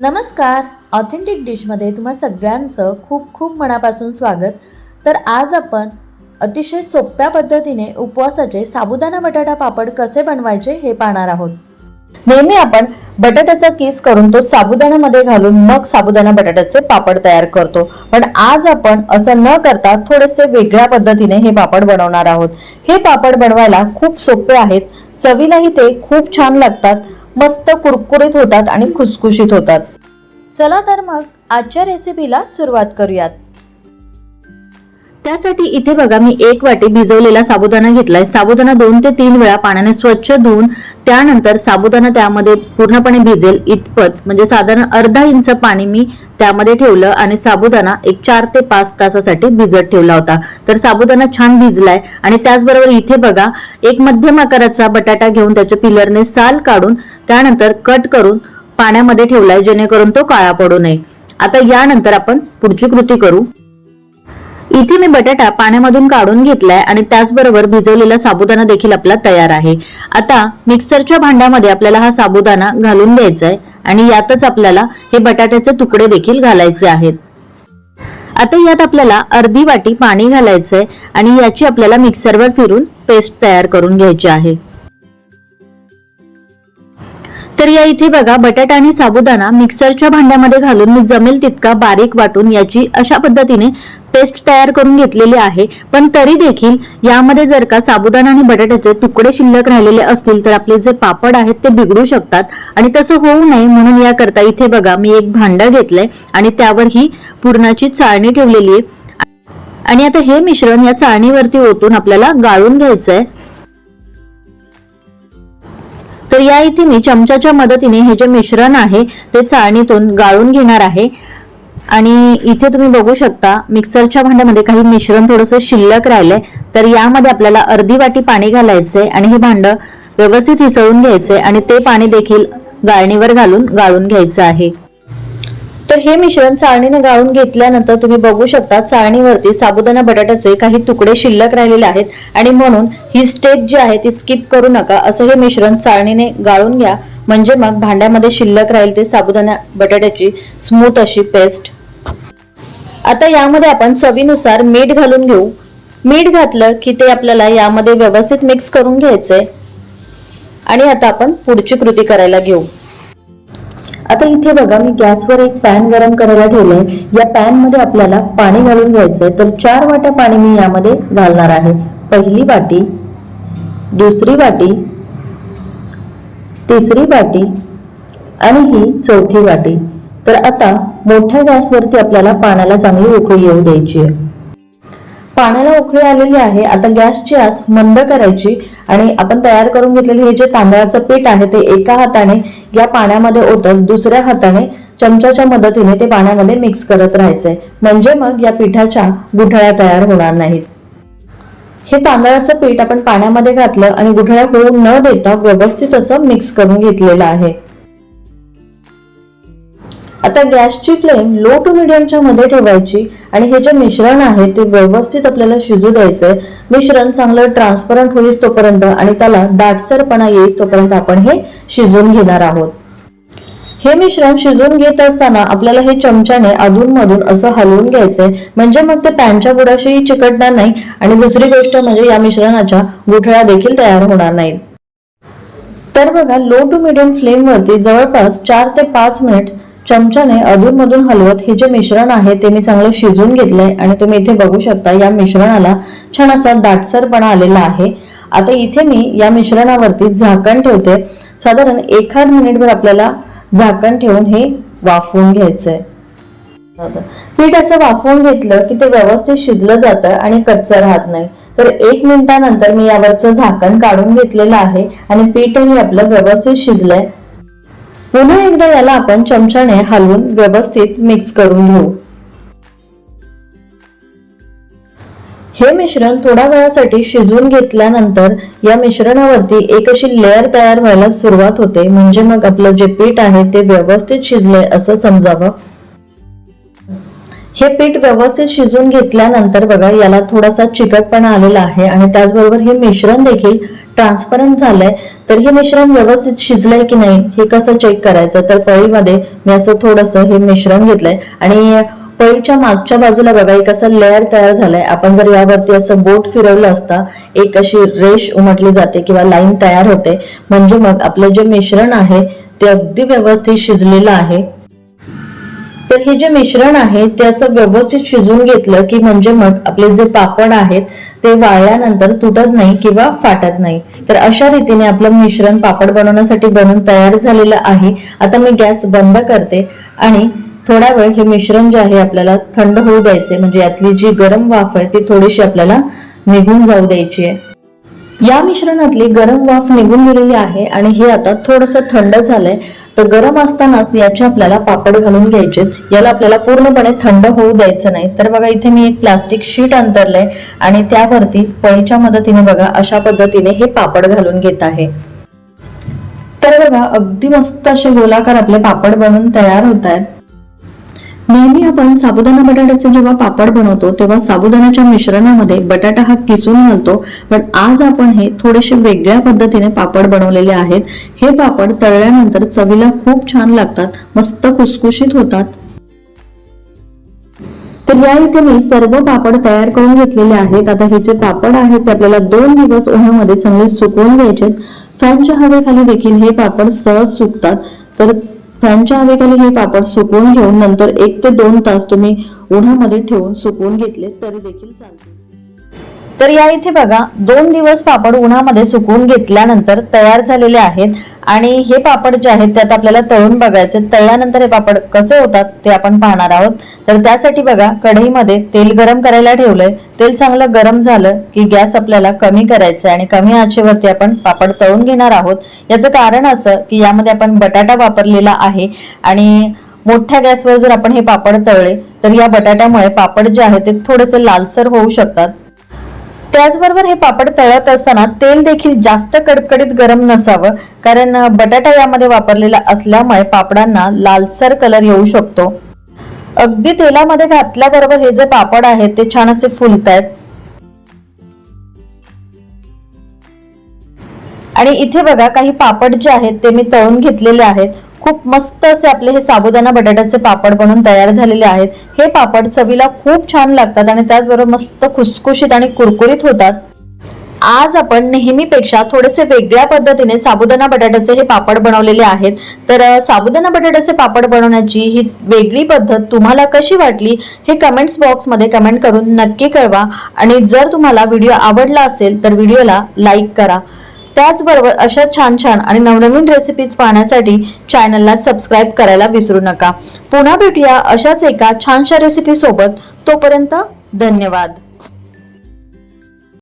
नमस्कार. ऑथेंटिक डिशमध्ये तुम्हा सगळ्यांचं खूप खूप मनापासून स्वागत. तर आज आपण अतिशय सोप्या पद्धतीने उपवासाचे साबुदाणा बटाटा पापड कसे बनवायचे हे पाहणार आहोत. नेहमी आपण बटाट्याचा किस करून तो साबुदाण्यामध्ये घालून मग साबुदाणा बटाट्याचे पापड तयार करतो. पण आज आपण असं न करता थोडेसे वेगळ्या पद्धतीने हे पापड बनवणार आहोत. हे पापड बनवायला खूप सोपे आहेत. चवीलाही ते खूप छान लागतात. मस्त कुरकुरीत होतात आणि खुसखुशीत होतात. चला तर मग आजच्या रेसिपीला सुरुवात करूयात. त्यासाठी इथे बघा मी एक वाटी भिजवलेला साबुदाणा घेतलाय. साबुदाणा दोन ते तीन वेळा पाण्याने स्वच्छ धुवून त्यानंतर साबुदाणा त्यामध्ये पूर्णपणे भिजेल इतपत म्हणजे साधारण अर्धा इंच पाणी मी त्यामध्ये ठेवलं आणि साबुदाणा एक चार ते पाच तासासाठी भिजत ठेवला होता. तर साबुदाणा छान भिजलाय आणि त्याचबरोबर इथे बघा एक मध्यम आकाराचा बटाटा घेऊन त्याच्या पिलरने साल काढून त्यानंतर कट करून पाण्यामध्ये ठेवलाय जेणेकरून तो काळा पडू नये. आता यानंतर आपण पुढची कृती करू. इथे मी बटाटा पाण्यामधून काढून घेतलाय आणि त्याचबरोबर भिजवलेला साबुदाणा देखील आपला तयार आहे. आता मिक्सरच्या भांड्यामध्ये आपल्याला हा साबुदाणा घालून द्यायचा आहे आणि यातच आपल्याला हे बटाट्याचे तुकडे देखील घालायचे आहेत. आता यात आपल्याला अर्धी वाटी पाणी घालायचंय आणि याची आपल्याला मिक्सरवर फिरून पेस्ट तयार करून घ्यायची आहे. तर या इथे बघा बटाटा आणि साबुदाणा मिक्सरच्या भांड्यामध्ये घालून मी जमेल तितका बारीक वाटून याची अशा पद्धतीने पेस्ट तयार करून घेतलेली आहे. पण तरी देखील यामध्ये जर का साबुदाणा आणि बटाट्याचे तुकडे शिल्लक राहिलेले असतील तर आपले जे पापड आहेत ते बिघडू शकतात. आणि तसं होऊ नये म्हणून याकरता इथे बघा मी एक भांडं घेतलंय आणि त्यावर ही पूर्णाची चाळणी ठेवलेली आहे. आणि आता हे मिश्रण या चाळणीवरती ओतून आपल्याला गाळून घ्यायचं आहे या इथे मी चमच्याच्या मदतीने हे जे मिश्रण आहे ते चाळणीतून गाळून घेणार आहे. आणि इथे तुम्ही बघू शकता मिक्सरच्या भांड्यामध्ये काही मिश्रण थोडंसं शिल्लक राहिलंय. तर यामध्ये आपल्याला अर्धी वाटी पाणी घालायचंय आणि हे भांडं व्यवस्थित हिसळून घ्यायचंय आणि ते पाणी देखील गाळणीवर घालून गाळून घ्यायचं आहे. तर हे मिश्रण चाळणीने गाळून घेतल्यानंतर तुम्ही बघू शकता चाळणीवरती साबुदाणा बटाट्याचे काही तुकडे शिल्लक राहिलेले आहेत आणि म्हणून ही स्टेप जी आहे ती स्किप करू नका. असं हे मिश्रण चाळणीने गाळून घ्या. म्हणजे मग भांड्यामध्ये शिल्लक राहील ते साबुदाणा बटाट्याची स्मूथ अशी पेस्ट आता यामध्ये आपण चवीनुसार मीठ घालून घेऊ. मीठ घातलं की ते आपल्याला यामध्ये व्यवस्थित मिक्स करून घ्यायचंय. आणि आता आपण पुढची कृती करायला घेऊ. आता इथे बघा मी गॅसवर एक पॅन गरम करायला ठेवलंय. या पॅनमध्ये आपल्याला पाणी घालून घ्यायचंय. तर चार वाट्या पाणी मी यामध्ये घालणार आहे. पहिली वाटी दुसरी वाटी तिसरी वाटी आणि ही चौथी वाटी. तर आता मोठ्या गॅसवरती आपल्याला पाण्याला चांगली उकळी येऊ द्यायची आहे. पाण्याला उकळी आलेली आहे. आता गॅसची आच मंद करायची आणि आपण तयार करून घेतलेले हे जे तांदळाचं पीठ आहे ते एका हाताने या पाण्यामध्ये ओतत दुसऱ्या हाताने चमच्याच्या मदतीने ते पाण्यामध्ये मिक्स करत राहायचंय. म्हणजे मग या पिठाच्या गुठळ्या तयार होणार नाहीत. हे तांदळाचं पीठ आपण पाण्यामध्ये घातलं आणि गुठळ्या होऊ न देता व्यवस्थित असं मिक्स करून घेतलेलं आहे. आता गॅसची फ्लेम लो टू मिडियमच्या मध्ये ठेवायची आणि हे जे मिश्रण आहे ते व्यवस्थित आपल्याला शिजू द्यायचंय. मिश्रण चांगलं ट्रान्सपरंट होईस तोपर्यंत आणि त्याला दाटसरपणा येईस तोपर्यंत आपण हे शिजवून घेणार आहोत. हे मिश्रण शिजवून घेत असताना आपल्याला हे चमच्याने अधूनमधून असं हलवून घ्यायचंय. म्हणजे मग ते पॅनच्या बुडाशीही चिकटणार नाही आणि दुसरी गोष्ट म्हणजे या मिश्रणाच्या गुठळ्या देखील तयार होणार नाहीत. तर बघा लो टू मिडियम फ्लेम वरती जवळपास चार ते पाच मिनिट चमच्याने अधूनमधून हलवत हे जे मिश्रण आहे ते मी चांगलं शिजवून घेतलंय आणि तुम्ही इथे बघू शकता या मिश्रणाला छान असा दाटसरपणा आलेला आहे. आता इथे मी या मिश्रणावरती झाकण ठेवते. साधारण एखाद मिनिटभर आपल्याला झाकण ठेवून हे वाफवून घ्यायचंय. पीठ असं वाफवून घेतलं की ते व्यवस्थित शिजलं जातं आणि कच्चं राहत नाही. तर एक मिनिटानंतर मी यावरचं झाकण काढून घेतलेलं आहे आणि पीठही आपलं व्यवस्थित शिजलंय. पुन्हा एकदा याला आपण चमच्याने हलवून व्यवस्थित मिक्स करून घेऊ. हे मिश्रण थोड्या वेळासाठी शिजवून घेतल्यानंतर या मिश्रणावरती एक अशी लेअर तयार व्हायला सुरुवात होते. म्हणजे मग आपलं जे पीठ आहे ते व्यवस्थित शिजलंय असं समजावं. हे पीठ व्यवस्थित शिजवून घेतल्यानंतर बघा याला थोडासा चिकटपणा आलेला आहे आणि त्याचबरोबर हे मिश्रण देखील ट्रान्सपरंट झालंय तर हे मिश्रण व्यवस्थित शिजलंय की नाही हे कसं चेक करायचं? तर पळीमध्ये मी असं थोडंसं हे मिश्रण घेतलंय. आणि पळीच्या मागच्या बाजूला बघा एक असं लेअर तयार झालाय. आपण जर यावरती असं बोट फिरवलं असता एक अशी रेष उमटली जाते किंवा लाईन तयार होते. म्हणजे मग आपलं जे मिश्रण आहे ते अगदी व्यवस्थित शिजलेलं आहे. तर हे जे मिश्रण आहे ते असं व्यवस्थित शिजून घेतलं की म्हणजे मग आपले जे पापड आहेत ते वाळल्यानंतर तुटत नाही किंवा फाटत नाही. तर अशा रीतीने आपलं मिश्रण पापड बनवण्यासाठी बनून तयार झालेलं आहे. आता मी गॅस बंद करते आणि थोडा वेळ हे मिश्रण जे आहे आपल्याला थंड होऊ द्यायचे म्हणजे यातली जी गरम वाफ आहे ती थोडीशी आपल्याला निघून जाऊ द्यायची आहे. या मिश्रणातली गरम वाफ निघून गेलेली आहे आणि हे आता थोडंसं थंड झालंय. तर गरम असतानाच याचे आपल्याला पापड घालून घ्यायचे. याला आपल्याला पूर्णपणे थंड होऊ द्यायचं नाही. तर बघा इथे मी एक प्लास्टिक शीट अंतरलंय आणि त्यावरती पळीच्या मदतीने बघा अशा पद्धतीने हे पापड घालून घेत आहे. तर बघा अगदी मस्त असे गोलाकार आपले पापड बनून तयार होत आहेत. नेहमी आपण साबुदाणा बटाट्याचे जेव्हा पापड बनवतो तेव्हा साबुदाण्याच्या मिश्रणामध्ये बटाटा हा किसून घालतो. पण आज आपण हे थोडेसे वेगळ्या पद्धतीने पापड बनवलेले आहेत. हे पापड तळल्यानंतर चवीला खूप छान लागतात मस्त कुसकुशीत होतात. तर या इथे मी सर्व पापड तयार करून घेतलेले आहेत. आता हे जे पापड आहेत ते आपल्याला दोन दिवस उन्हामध्ये चांगले सुकवून घ्यायचे फॅनच्या हवेखाली देखील हे पापड सहज सुकतात. तर फॅनच्या हवेखाली हे पापड सुकवून घेऊन नंतर एक ते दोन तास तुम्ही उन्हामध्ये ठेवून सुकवून घेतले तरी देखील चालते तर या इथे बघा दोन दिवस पापड उन्हामध्ये सुकवून घेतल्यानंतर तयार झालेले आहेत. आणि हे पापड जे आहेत त्यात आपल्याला तळून बघायचे. तळल्यानंतर हे पापड कसे होतात ते आपण पाहणार आहोत. तर त्यासाठी बघा कढईमध्ये तेल गरम करायला ठेवलंय. तेल चांगलं गरम झालं की गॅस आपल्याला कमी करायचं आहे आणि कमी आचेवरती आपण पापड तळून घेणार आहोत. याचं कारण असं की यामध्ये आपण बटाटा वापरलेला आहे आणि मोठ्या गॅसवर जर आपण हे पापड तळले तर या बटाट्यामुळे पापड जे आहे ते थोडेसे लालसर होऊ शकतात. त्याचबरोबर हे पापड तळत असताना तेल देखील जास्त कडकडीत गरम नसावं कारण बटाटा यामध्ये वापरलेला असल्यामुळे पापडांना लालसर कलर येऊ शकतो. अगदी तेलामध्ये घातल्याबरोबर हे जे पापड आहेत ते छान असे फुलत आहेत आणि इथे बघा काही पापड जे आहेत ते मी तळून घेतलेले आहेत. खूप मस्त असे आपले हे साबुदाणा बटाट्याचे पापड बनून तयार झालेले आहेत. हे पापड चवीला खूप छान लागतात आणि त्याचबरोबर मस्त खुसखुशीत आणि कुरकुरीत होतात. आज आपण नेहमीपेक्षा थोडेसे वेगळ्या पद्धतीने साबुदाणा बटाट्याचे हे पापड बनवलेले आहेत. तर साबुदाणा बटाट्याचे पापड बनवण्याची ही वेगळी पद्धत तुम्हाला कशी वाटली हे कमेंट्स बॉक्समध्ये कमेंट करून नक्की कळवा. आणि जर तुम्हाला व्हिडिओ आवडला असेल तर व्हिडिओला लाईक करा. त्याचबरोबर अशा छान छान आणि नवनवीन रेसिपीज पाहण्यासाठी चॅनलला सबस्क्राईब करायला विसरू नका. पुन्हा भेटूया अशाच एका छानशा रेसिपीसोबत तोपर्यंत धन्यवाद.